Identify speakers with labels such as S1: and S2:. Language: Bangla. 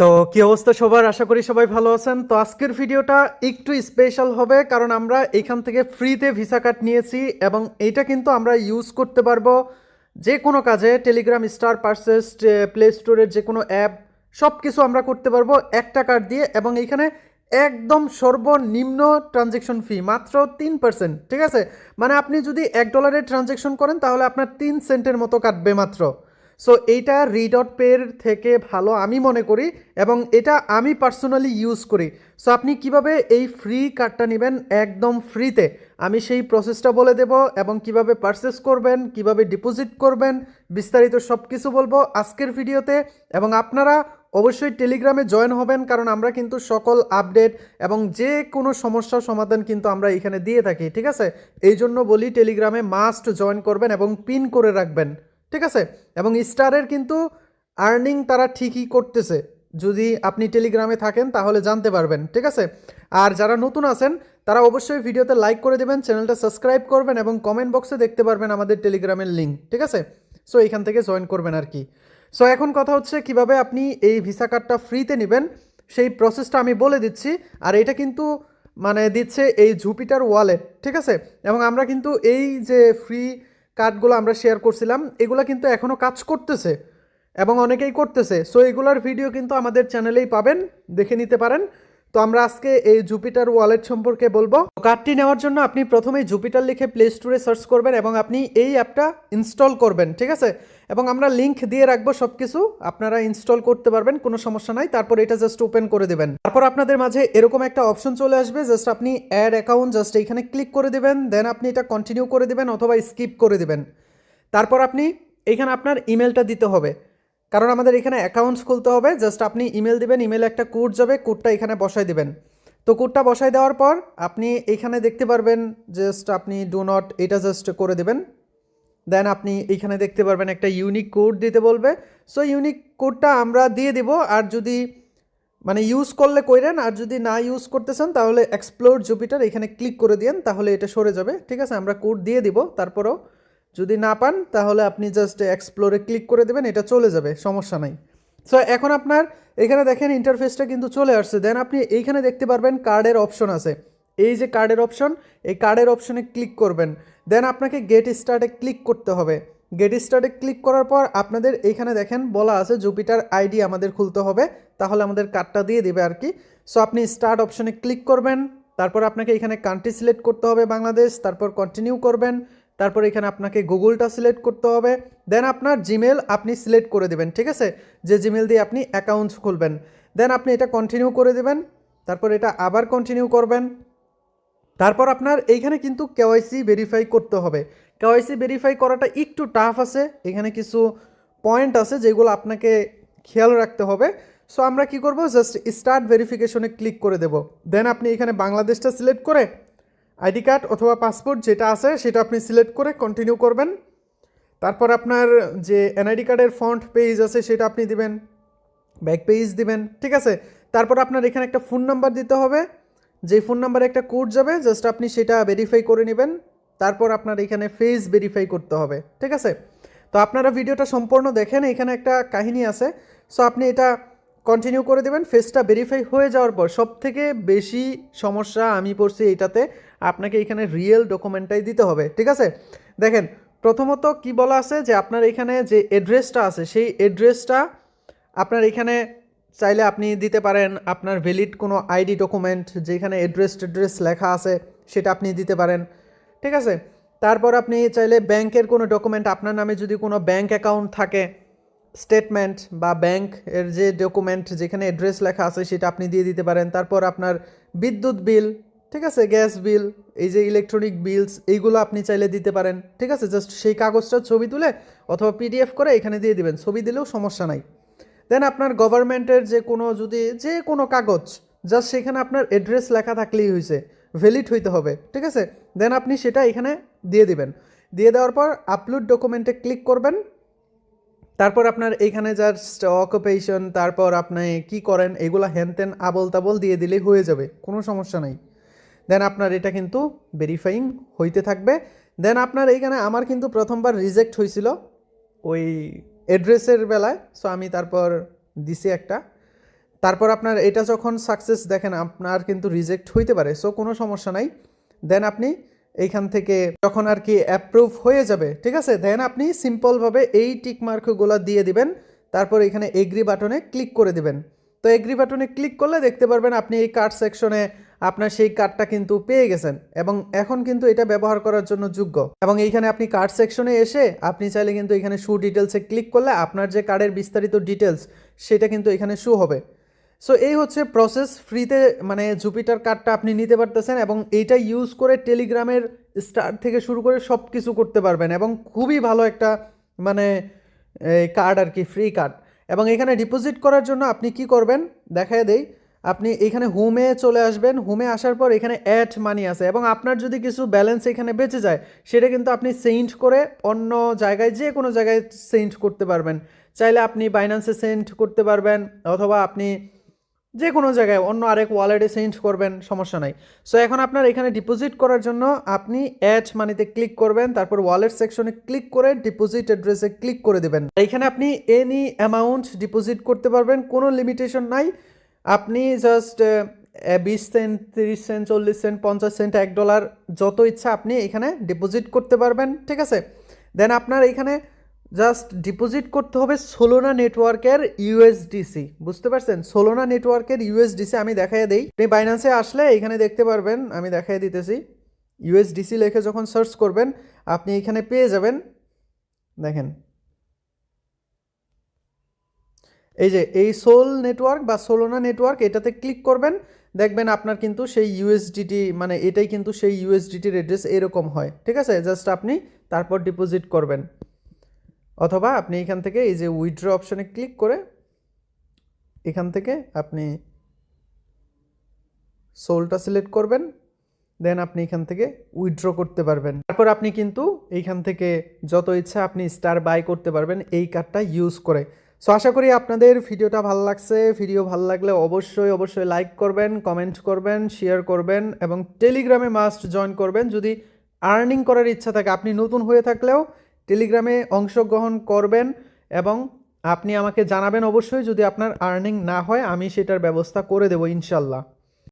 S1: তো কি অবস্থা সবার? আশা করি সবাই ভালো আছেন। তো আজকের ভিডিওটা একটু স্পেশাল হবে, কারণ আমরা এইখান থেকে ফ্রিতে ভিসা কার্ড নিয়েছি এবং এইটা কিন্তু আমরা ইউজ করতে পারব যে কোনো কাজে টেলিগ্রাম স্টার পার্সেস প্লে স্টোরের যে কোনো অ্যাপ সব কিছু আমরা করতে পারব একটা কার্ড দিয়ে এবং এইখানে একদম সর্বনিম্ন ট্রানজেকশন ফি মাত্র তিন পার্সেন্ট ঠিক আছে? মানে আপনি যদি এক ডলারের ট্রানজেকশন করেন, তাহলে আপনার তিন সেন্টের মতো কাটবে মাত্র। সো এইটা রিডট পের থেকে ভালো আমি মনে করি এবং এটা আমি পার্সোনালি ইউজ করি। সো আপনি কীভাবে এই ফ্রি কার্ডটা নেবেন একদম ফ্রিতে আমি সেই প্রসেসটা বলে দেব এবং কীভাবে পারচেস করবেন, কীভাবে ডিপোজিট করবেন, বিস্তারিত সব কিছু বলব আজকের ভিডিওতে এবং আপনারা অবশ্যই টেলিগ্রামে জয়েন হবেন কারণ আমরা কিন্তু সকল আপডেট এবং যে কোনো সমস্যার সমাধান কিন্তু আমরা এখানে দিয়ে থাকি, ঠিক আছে? এই জন্য বলি টেলিগ্রামে মাস্ট জয়েন করবেন এবং পিন করে রাখবেন। ঠিক আছে? এবং স্টারের কিন্তু আর্নিং তারা ঠিকই করতেছে। যদি আপনি টেলিগ্রামে থাকেন, তাহলে জানতে পারবেন, ঠিক আছে? আর যারা নতুন আছেন, তারা অবশ্যই ভিডিওতে লাইক করে দেবেন, চ্যানেলটা সাবস্ক্রাইব করবেন এবং কমেন্ট বক্সে দেখতে পারবেন আমাদের টেলিগ্রামের লিঙ্ক ঠিক আছে? সো এইখান থেকে জয়েন করবেন আর কি। সো এখন কথা হচ্ছে কীভাবে আপনি এই ভিসা কার্ডটা ফ্রিতে নেবেন, সেই প্রসেসটা আমি বলে দিচ্ছি। আর এটা কিন্তু মানে দিচ্ছে এই জুপিটার ওয়ালেট ঠিক আছে? এবং আমরা কিন্তু এই যে ফ্রি কার্ডগুলো আমরা শেয়ার করছিলাম, এগুলো কিন্তু এখনও কাজ করতেছে এবং অনেকেই করতেছে। সো এগুলোর ভিডিও কিন্তু আমাদের চ্যানেলেই পাবেন, দেখে নিতে পারেন। তো আমরা আজকে এই জুপিটার ওয়ালেট সম্পর্কে বলব। কার্ডটি নেওয়ার জন্য আপনি প্রথমেই জুপিটার লিখে প্লে স্টোরে সার্চ করবেন এবং আপনি এই অ্যাপটা ইনস্টল করবেন, ঠিক আছে? এবং আমরা লিঙ্ক দিয়ে রাখব সব কিছু আপনারা ইনস্টল করতে পারবেন, কোনো সমস্যা নাই। তারপর এটা জাস্ট ওপেন করে দেবেন। তারপর আপনাদের মাঝে এরকম একটা অপশন চলে আসবে জাস্ট আপনি অ্যাড অ্যাকাউন্ট জাস্ট এইখানে ক্লিক করে দেবেন দেন আপনি এটা কন্টিনিউ করে দেবেন অথবা স্কিপ করে দেবেন। তারপর আপনি এখানে আপনার ইমেলটা দিতে হবে। কারণ আমাদের এখানে অ্যাকাউন্টস খুলতে হবে জাস্ট আপনি ইমেল দিবেন ইমেলে একটা কোড যাবে কোডটা এখানে বসাই দিবেন। তো কোডটা বসাই দেওয়ার পর আপনি এখানে দেখতে পারবেন জাস্ট আপনি ডু নট এটা জাস্ট করে দেবেন। দেন আপনি এইখানে দেখতে পারবেন একটা ইউনিক কোড দিতে বলবে। সো ইউনিক কোডটা আমরা দিয়ে দিব, আর যদি মানে ইউজ করলে কইরেন, আর যদি না ইউজ করতেছেন, তাহলে এক্সপ্লোর জুপিটার এখানে ক্লিক করে দিন তাহলে এটা সরে যাবে। ঠিক আছে? আমরা কোড দিয়ে দিব, তারপরেও যদি না পান, তাহলে আপনি জাস্ট এক্সপ্লোরে ক্লিক করে দেবেন, এটা চলে যাবে, সমস্যা নাই। সো এখন আপনার, এখানে দেখেন ইন্টারফেসটা কিন্তু চলে আসছে। দেন আপনি এইখানে দেখতে পারবেন কার্ডের অপশন আছে। এই যে কার্ডের অপশন এই কার্ডের অপশনে ক্লিক করবেন। দেন আপনাকে গেট স্টার্টে ক্লিক করতে হবে। গেট স্টার্টে ক্লিক করার পর আপনাদের এইখানে দেখেন বলা আছে জুপিটার আইডি আমাদের খুলতে হবে। তাহলে আমাদের কার্ডটা দিয়ে দেবে আর কি। সো আপনি স্টার্ট অপশনে ক্লিক করবেন। তারপর আপনাকে এখানে কান্ট্রি সিলেক্ট করতে হবে বাংলাদেশ। তারপর কন্টিনিউ করবেন। তারপর এখানে আপনাকে গুগলটা সিলেক্ট করতে হবে। দেন আপনার জিমেল আপনি সিলেক্ট করে দেবেন, ঠিক আছে? যে জিমেল দিয়ে আপনি অ্যাকাউন্টস খুলবেন। দেন আপনি এটা কন্টিনিউ করে দেবেন, তারপর এটা আবার কন্টিনিউ করবেন। তারপর আপনার এইখানে কিন্তু কেওয়াইসি ভেরিফাই করতে হবে। কেওয়াইসি ভেরিফাই করাটা একটু টাফ আছে, এখানে কিছু পয়েন্ট আছে যেগুলো আপনাকে খেয়াল রাখতে হবে। সো আমরা কি করব? জাস্ট স্টার্ট ভেরিফিকেশনে ক্লিক করে দেব। দেন আপনি এখানে বাংলাদেশটা সিলেক্ট করে আইডি কার্ড অথবা পাসপোর্ট যেটা আছে সেটা আপনি সিলেক্ট করে কন্টিনিউ করবেন। তারপর আপনার যে এনআইডি কার্ডের ফন্ট পেজ আছে সেটা আপনি দিবেন ব্যাক পেজ দিবেন, ঠিক আছে? তারপর আপনার এখানে একটা ফোন নাম্বার দিতে হবে। যেই ফোন নাম্বারে একটা কোড যাবে জাস্ট আপনি সেটা ভেরিফাই করে নেবেন। তারপর আপনার এখানে ফেস ভেরিফাই করতে হবে, ঠিক আছে? তো আপনারা ভিডিওটা সম্পূর্ণ দেখেন, এখানে একটা কাহিনী আছে। সো আপনি এটা কন্টিনিউ করে দেবেন ফেসটা ভেরিফাই হয়ে যাওয়ার পর সব থেকে বেশি সমস্যা আমি পড়ছি এইটাতে আপনাকে এখানে রিয়েল ডকুমেন্টটাই দিতে হবে, ঠিক আছে? দেখেন, প্রথমত কি বলা আছে যে আপনার এখানে যে অ্যাড্রেসটা আছে, সেই অ্যাড্রেসটা আপনার এখানে চাইলে আপনি দিতে পারেন। আপনার ভ্যালিড কোনো আইডি ডকুমেন্ট যেখানে অ্যাড্রেস ট্যাড্রেস লেখা আছে, সেটা আপনি দিতে পারেন, ঠিক আছে? তারপর আপনি চাইলে ব্যাংকের কোনো ডকুমেন্ট আপনার নামে যদি কোনো ব্যাংক অ্যাকাউন্ট থাকে স্টেটমেন্ট বা ব্যাংক এর যে ডকুমেন্ট যেখানে অ্যাড্রেস লেখা আছে, সেটা আপনি দিয়ে দিতে পারেন। তারপর আপনার বিদ্যুৎ বিল ঠিক আছে, গ্যাস বিল, এই যে ইলেকট্রনিক বিলস এইগুলো আপনি চাইলে দিতে পারেন। ঠিক আছে জাস্ট সেই কাগজটার ছবি তুলে অথবা পিডিএফ করে এখানে দিয়ে দিবেন, ছবি দিলেও সমস্যা নাই। দেন আপনার গভর্নমেন্টের যে কোনো যদি যে কোনো কাগজ জাস্ট সেখানে আপনার অ্যাড্রেস লেখা থাকলেই হয়েছে ভ্যালিড হইতে হবে, ঠিক আছে? দেন আপনি সেটা এখানে দিয়ে দিবেন। দিয়ে দেওয়ার পর আপলোড ডকুমেন্টে ক্লিক করবেন। তারপর আপনার এইখানে জাস্ট অকুপেশন তারপর আপনি কি করেন, এগুলো হ্যানত্যান আবল তাবল দিয়ে দিলেই হয়ে যাবে, কোনো সমস্যা নাই। দেন আপনার এটা কিন্তু ভেরিফাইং হইতে থাকবে। দেন আপনার এইখানে আমার কিন্তু প্রথমবার রিজেক্ট হয়েছিল ওই অ্যাড্রেসের বেলায়। সো আমি তারপর দিছি একটা। তারপর আপনার এটা যখন সাকসেস দেখেন, আপনার কিন্তু রিজেক্ট হইতে পারে। সো কোনো সমস্যা নাই। দেন আপনি এইখান থেকে যখন আর কি অ্যাপ্রুভ হয়ে যাবে, ঠিক আছে? দেন আপনি সিম্পলভাবে এই টিক মার্কগুলো দিয়ে দিবেন। তারপর এখানে এগ্রি বাটনে ক্লিক করে দিবেন। তো এগ্রি বাটনে ক্লিক করলে দেখতে পারবেন আপনি এই কার্ড সেকশনে আপনার সেই কার্ডটা কিন্তু পেয়ে গেছেন এবং এখন কিন্তু এটা ব্যবহার করার জন্য যোগ্য। এবং এইখানে আপনি কার্ড সেকশনে এসে আপনি চাইলে কিন্তু এখানে শু ডিটেলসে ক্লিক করলে আপনার যে কার্ডের বিস্তারিত ডিটেলস সেটা কিন্তু এখানে শু হবে। সো এই হচ্ছে প্রসেস ফ্রিতে মানে জুপিটার কার্ডটা আপনি নিতে পারতেছেন এবং এইটা ইউজ করে টেলিগ্রামের স্টার্ট থেকে শুরু করে সব কিছু করতে পারবেন এবং খুবই ভালো একটা মানে কার্ড আর কি ফ্রি কার্ড এবং এখানে ডিপোজিট করার জন্য আপনি কি করবেন? দেখায় দেই। আপনি এখানে হোমে চলে আসবেন। হোমে আসার পর এখানে অ্যাড মানি আছে এবং আপনার যদি কিছু ব্যালেন্স এখানে বেঁচে যায়, সেটা কিন্তু আপনি সেন্ড করে অন্য জায়গায়, যে কোনো জায়গায় সেন্ড করতে পারবেন। চাইলে আপনি বাইন্যান্সে সেন্ড করতে পারবেন অথবা আপনি যে কোনো জায়গায় অন্য আরেক ওয়ালেটে চেঞ্জ করবেন, সমস্যা নাই। সো এখন আপনার এখানে ডিপোজিট করার জন্য আপনি অ্যাড মানিতে ক্লিক করবেন, তারপর ওয়ালেট সেকশনে ক্লিক করে ডিপোজিট অ্যাড্রেসে ক্লিক করে দেবেন। এখানে আপনি এনি অ্যামাউন্ট ডিপোজিট করতে পারবেন, কোনো লিমিটেশন নাই। আপনি জাস্ট বিশ সেন্ট, তিরিশ সেন্ট, চল্লিশ সেন্ট, পঞ্চাশ সেন্ট, এক ডলার যত ইচ্ছা আপনি এখানে ডিপোজিট করতে পারবেন, ঠিক আছে? দেন আপনার এখানে জাস্ট ডিপোজিট করতে হবে সোলোনা নেটওয়ার্কের ইউএসডিসি বুঝতে পারছেন? সোলোনা নেটওয়ার্কের ইউএসডিসি আমি দেখাই দিই। আপনি বাইন্যান্সে আসলে এখানে দেখতে পারবেন, আমি দেখাই দিতেছি। ইউএসডিসি লেখে যখন সার্চ করবেন, আপনি এখানে পেয়ে যাবেন। দেখেন এই যে, এই সোল নেটওয়ার্ক বা সোলোনা নেটওয়ার্ক এটাতে ক্লিক করবেন, দেখবেন আপনার কিন্তু সেই ইউএসডিটি মানে এটাই কিন্তু সেই ইউএসডিটির অ্যাড্রেস এরকম হয়। ঠিক আছে? জাস্ট আপনি তারপর ডিপোজিট করবেন। অথবা আপনি এখান থেকে এই যে উইথড্র অপশনে ক্লিক করে এখান থেকে আপনি সোলটা সিলেক্ট করবেন দেন আপনি এখান থেকে উইথড্র করতে পারবেন। তারপর আপনি কিন্তু এইখান থেকে যত ইচ্ছা আপনি স্টার বাই করতে পারবেন, এই কার্ডটা ইউজ করে। সো আশা করি আপনাদের ভিডিওটা ভালো লাগছে। ভিডিও ভালো লাগলে অবশ্যই অবশ্যই লাইক করবেন কমেন্ট করবেন শেয়ার করবেন এবং টেলিগ্রামে মাস্ট জয়েন করবেন। যদি আর্নিং করার ইচ্ছা থাকে, আপনি নতুন হয়ে থাকলেও টেলিগ্রামে অংশগ্রহণ করবেন এবং আপনি আমাকে জানাবেন অবশ্যই। যদি আপনার আর্নিং না হয়, আমি সেটার ব্যবস্থা করে দেবো ইনশাল্লাহ।